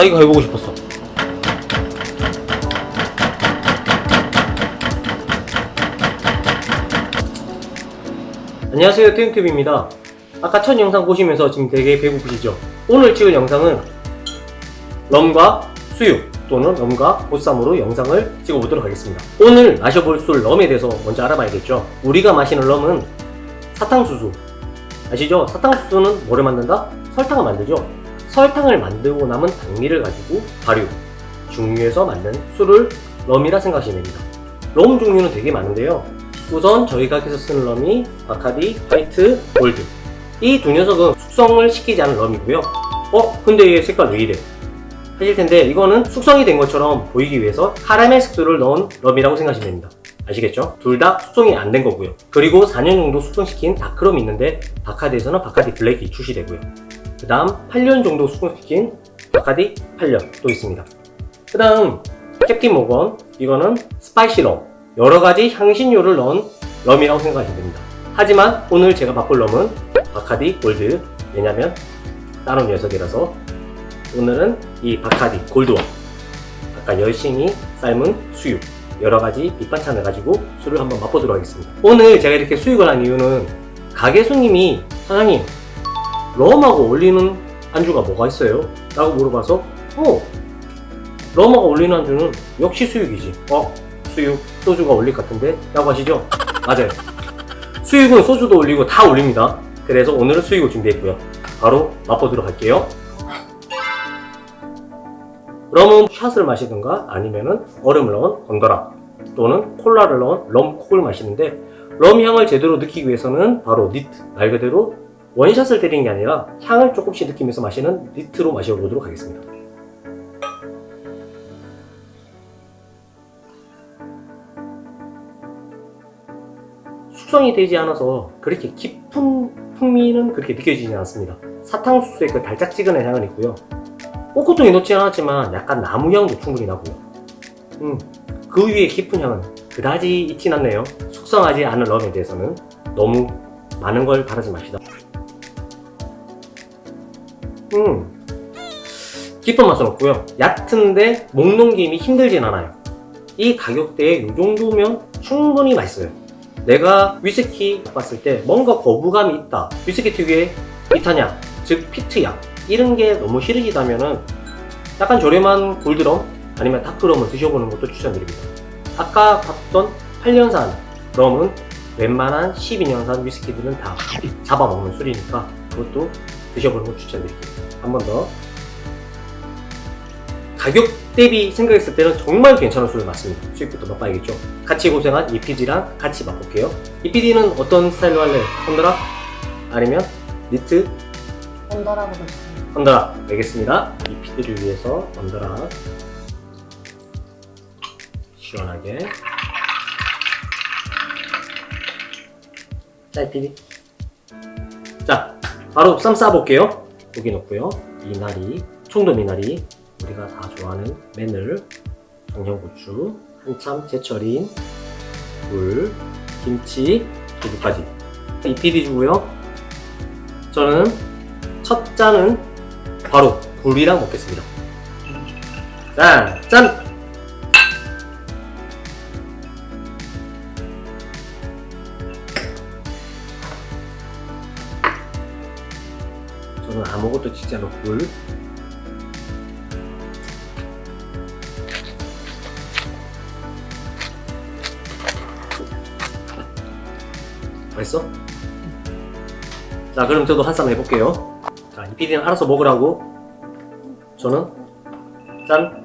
나 이거 해보고 싶었어. 안녕하세요 태용TV입니다 아까 첫 영상 보시면서 지금 되게 배고프시죠? 오늘 찍을 영상은 럼과 수육 또는 럼과 보쌈으로 영상을 찍어보도록 하겠습니다 오늘 마셔볼 술 럼에 대해서 먼저 알아봐야겠죠 우리가 마시는 럼은 사탕수수 아시죠? 사탕수수는 뭐를 만든다? 설탕을 만들죠 설탕을 만들고 남은 당미를 가지고 발효, 중류해서 만든 술을 럼이라 생각하시면 됩니다 럼 종류는 되게 많은데요 우선 저희가 계속 쓰는 럼이 바카디, 화이트, 골드 이 두 녀석은 숙성을 시키지 않은 럼이고요 어? 근데 얘 색깔 왜 이래? 하실 텐데 이거는 숙성이 된 것처럼 보이기 위해서 카라멜 색소를 넣은 럼이라고 생각하시면 됩니다 아시겠죠? 둘 다 숙성이 안 된 거고요 그리고 4년 정도 숙성시킨 다크럼이 있는데 바카디에서는 바카디 블랙이 출시되고요 그 다음 8년 정도 숙성시킨 바카디 8년 또 있습니다 그 다음 캡틴 모건 이거는 스파이시 럼 여러 가지 향신료를 넣은 럼이라고 생각하시면 됩니다. 하지만 오늘 제가 바꿀 럼은 바카디 골드 왜냐면 다른 녀석이라서 오늘은 이 바카디 골드와 아까 열심히 삶은 수육 여러 가지 밑반찬을 가지고 술을 한번 맛보도록 하겠습니다. 오늘 제가 이렇게 수육을 한 이유는 가게 손님이 사장님 럼하고 어울리는 안주가 뭐가 있어요? 라고 물어봐서 어 럼하고 어울리는 안주는 역시 수육이지. 어 수육, 소주가 올릴 것 같은데? 라고 하시죠? 맞아요. 수육은 소주도 올리고 다 올립니다. 그래서 오늘은 수육을 준비했고요. 바로 맛보도록 할게요. 럼은 샷을 마시든가 아니면은 얼음을 넣은 건더라 또는 콜라를 넣은 럼 콕을 마시는데 럼 향을 제대로 느끼기 위해서는 바로 니트 말 그대로 원샷을 때리는 게 아니라 향을 조금씩 느끼면서 마시는 니트로 마셔보도록 하겠습니다. 숙성이 되지 않아서 그렇게 깊은 풍미는 그렇게 느껴지지 않습니다. 사탕수수의 그 달짝지근한 향은 있고요. 꽃고통이 넣지 않았지만 약간 나무 향도 충분히 나고요. 음, 그 위에 깊은 향은 그다지 있진 않네요. 숙성하지 않은 럼에 대해서는 너무 많은 걸 바라지 맙시다. 음, 깊은 맛은 없고요. 얕은데 목 넘김이 힘들진 않아요. 이 가격대에 이 정도면 충분히 맛있어요. 내가 위스키 봤을 때 뭔가 거부감이 있다. 위스키 특유의 비타냥, 즉 피트향 이런 게 너무 싫으시다면은 약간 저렴한 골드럼 아니면 다크럼을 드셔보는 것도 추천드립니다. 아까 봤던 8년산 럼은 웬만한 12년산 위스키들은 다 잡아먹는 술이니까 그것도 드셔보는 걸 추천드릴게요. 한 번 더. 가격 대비 생각했을 때는 정말 괜찮은 술을 맞습니다. 수익부터 맛봐야겠죠. 같이 고생한 EPD랑 같이 맛볼게요. EPD는 어떤 스타일로 할래요? 헌더락? 아니면 니트? 언더라고 그랬어요. 헌더락. 알겠습니다. EPD를 위해서 헌더락. 시원하게. 자, EPD. 자, 바로 쌈 싸볼게요. 고기 넣고요. 미나리, 총도 미나리, 우리가 다 좋아하는 마늘, 청양고추, 한참 제철인 물, 김치, 두부까지. EPD 주고요. 저는 첫 잔은 바로 굴이랑 먹겠습니다. 자, 짠! 않은 굴. 맛있어? 자, 그럼 저도 한 쌈 해볼게요. 자, 이 PD는 알아서 먹으라고. 저는 짠.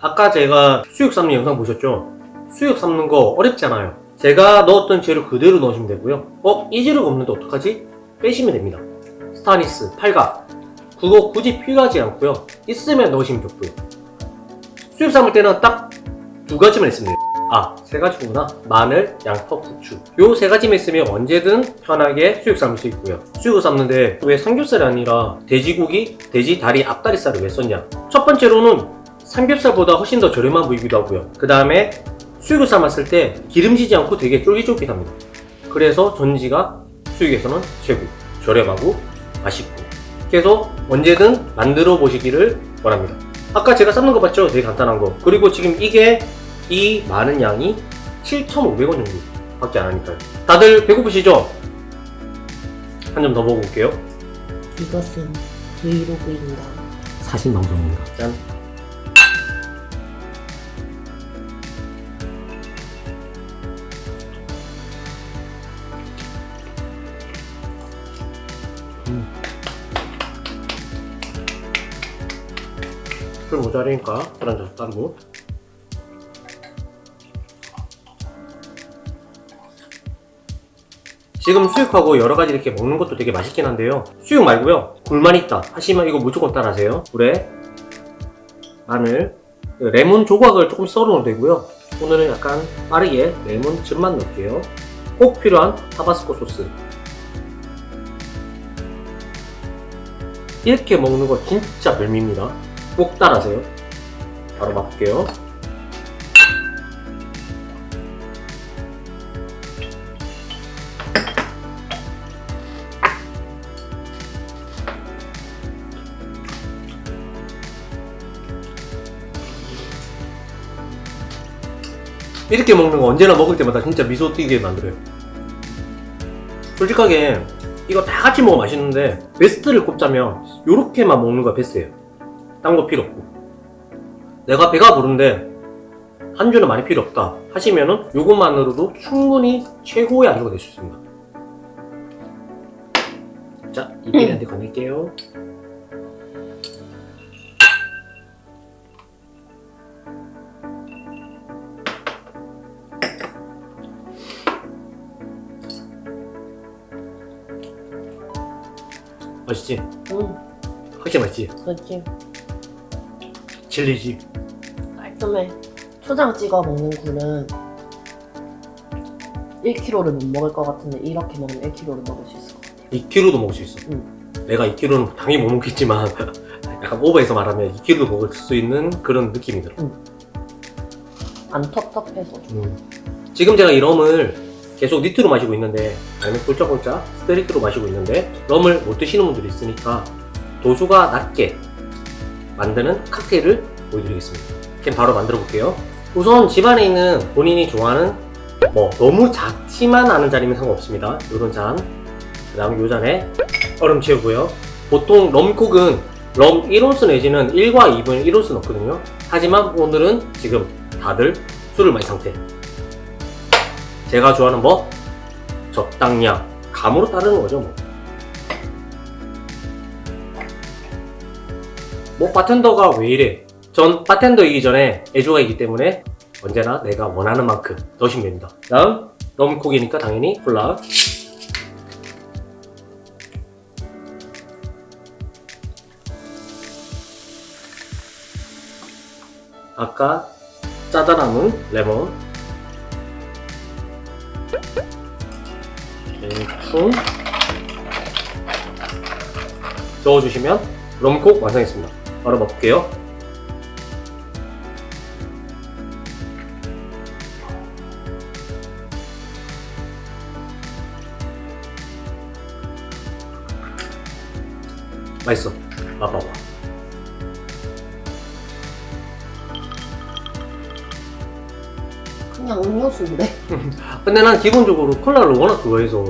아까 제가 수육 삶는 영상 보셨죠? 수육 삶는 거 어렵잖아요. 제가 넣었던 재료 그대로 넣으시면 되고요. 어? 이 재료가 없는데 어떡하지? 빼시면 됩니다. 스타니스, 팔각. 그거 굳이 필요하지 않고요. 있으면 넣으시면 좋고요. 수육 삶을 때는 딱 두 가지만 돼요. 아, 세 가지구나. 마늘, 양파, 부추. 요 세 가지만 있으면 언제든 편하게 수육 삶을 수 있고요. 수육을 삶는데 왜 삼겹살이 아니라 돼지고기, 돼지 다리, 앞다리살을 왜 썼냐? 첫 번째로는 삼겹살보다 훨씬 더 저렴한 부위이기도 하고요. 그 다음에 수육을 삶았을 때 기름지지 않고 되게 쫄깃쫄깃합니다. 그래서 전지가 수육에서는 최고. 저렴하고 맛있고. 그래서 언제든 만들어 보시기를 원합니다. 아까 제가 삶는 거 봤죠? 되게 간단한 거. 그리고 지금 이게 이 많은 양이 7,500원 정도 밖에 안 하니까요. 다들 배고프시죠? 한 점 더 먹어볼게요. 이것은 브이로그입니다. 사신 방송입니다. 짠. 술 모자라니까 술 한잔 따르고 지금 수육하고 여러 가지 이렇게 먹는 것도 되게 맛있긴 한데요. 수육 말고요. 굴만 있다 하시면 이거 무조건 따라하세요. 굴에 마늘, 레몬 조각을 조금 썰어 놓으면 되고요. 오늘은 약간 빠르게 레몬 즙만 넣을게요. 꼭 필요한 타바스코 소스. 이렇게 먹는 거 진짜 별미입니다. 꼭 따라하세요. 바로 맛볼게요. 이렇게 먹는 거 언제나 먹을 때마다 진짜 미소 띄게 만들어요. 솔직하게 이거 다 같이 먹으면 맛있는데 베스트를 꼽자면 이렇게만 먹는 거 베스트예요. 딴 거 필요 없고. 내가 배가 부른데 안주는 많이 필요 없다 하시면은 요것만으로도 충분히 최고의 안주가 될 수 있습니다. 자, 이비한테 건넬게요. 맛있지? 음, 확실히 맛있지? 그렇지. 질리지? 깔끔해. 초장 찍어 먹는 굴은 1kg를 못 먹을 것 같은데 이렇게 먹으면 1kg를 먹을 수 있을 것 같아. 2kg도 먹을 수 있어. 내가 2kg는 당연히 못 먹겠지만 약간 오버해서 말하면 2kg도 먹을 수 있는 그런 느낌이 들어. 안 텁텁해서 좀. 음. 지금 제가 이 럼을 계속 니트로 마시고 있는데 아니면 꼴짝꼴짝 스트리트로 마시고 있는데 럼을 못 드시는 분들이 있으니까 도수가 낮게 만드는 칵테일을 보여드리겠습니다. 그럼 바로 만들어 볼게요. 우선 집안에 있는 본인이 좋아하는 뭐 너무 작지만 않은 잔이면 상관없습니다. 이런 잔, 그 다음에 이 잔에 얼음 채우고요. 보통 럼콕은 럼 1온스 내지는 1과 2분의 1온스 넣거든요. 하지만 오늘은 지금 다들 술을 마신 상태. 제가 좋아하는 뭐 적당량 감으로 따르는 거죠 뭐. 뭐 바텐더가 왜 이래? 전 바텐더이기 전에 애주가이기 때문에 언제나 내가 원하는 만큼 넣으시면 됩니다. 다음 럼콕이니까 당연히 콜라. 아까 짜다 남은 레몬 대충 저어주시면 럼콕 완성했습니다. 바로 먹을게요. 맛있어. 맛봐봐. 그냥 음료수인데. 근데 난 기본적으로 콜라를 워낙 좋아해서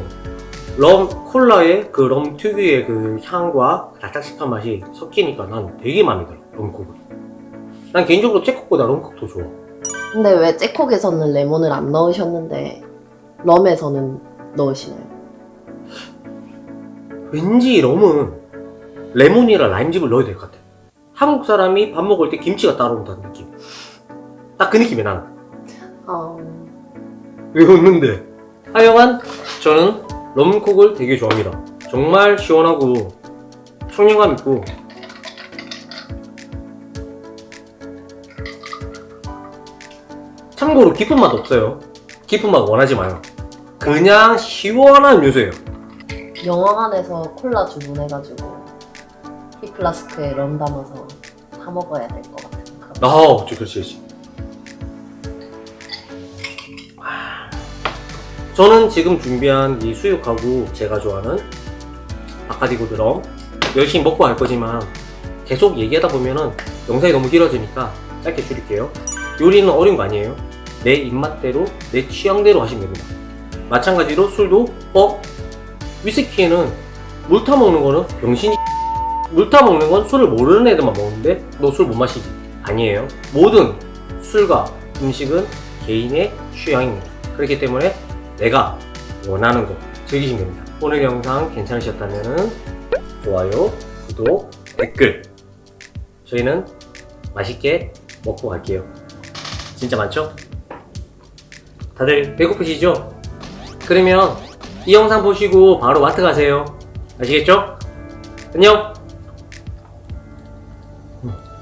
럼 콜라의 그 럼 특유의 그 향과 달짝지근한 맛이 섞이니까 난 되게 마음에 들어 럼콕은. 난 개인적으로 잭콕보다 럼콕 더 좋아. 근데 왜 잭콕에서는 레몬을 안 넣으셨는데 럼에서는 넣으시나요? 왠지 럼은 레몬이랑 라임즙을 넣어야 될 것 같아. 한국 사람이 밥 먹을 때 김치가 따라온다는 느낌. 딱 그 느낌이야 나는. 아, 왜 웃는데? 하여간 저는 럼콕을 되게 좋아합니다. 정말 시원하고 청량감 있고. 참고로 깊은 맛 없어요. 깊은 맛 원하지 마요. 그냥 시원한 음료수예요. 영화관에서 콜라 주문해가지고 이 플라스크에 럼 담아서 사 먹어야 될 것 같은 그런 아, 그렇지, 그렇지. 저는 지금 준비한 이 수육하고 제가 좋아하는 바카디고 드럼 열심히 먹고 갈 거지만 계속 얘기하다 보면은 영상이 너무 길어지니까 짧게 줄일게요. 요리는 어려운 거 아니에요. 내 입맛대로, 내 취향대로 하시면 됩니다. 마찬가지로 술도, 어? 위스키에는 물 타먹는 거는 병신이 물 타먹는 건 술을 모르는 애들만 먹는데 너 술 못 마시지? 아니에요. 모든 술과 음식은 개인의 취향입니다. 그렇기 때문에 내가 원하는 거 즐기시면 됩니다. 오늘 영상 괜찮으셨다면 좋아요, 구독, 댓글 저희는 맛있게 먹고 갈게요. 진짜 많죠? 다들 배고프시죠? 그러면 이 영상 보시고 바로 마트 가세요. 아시겠죠? 안녕!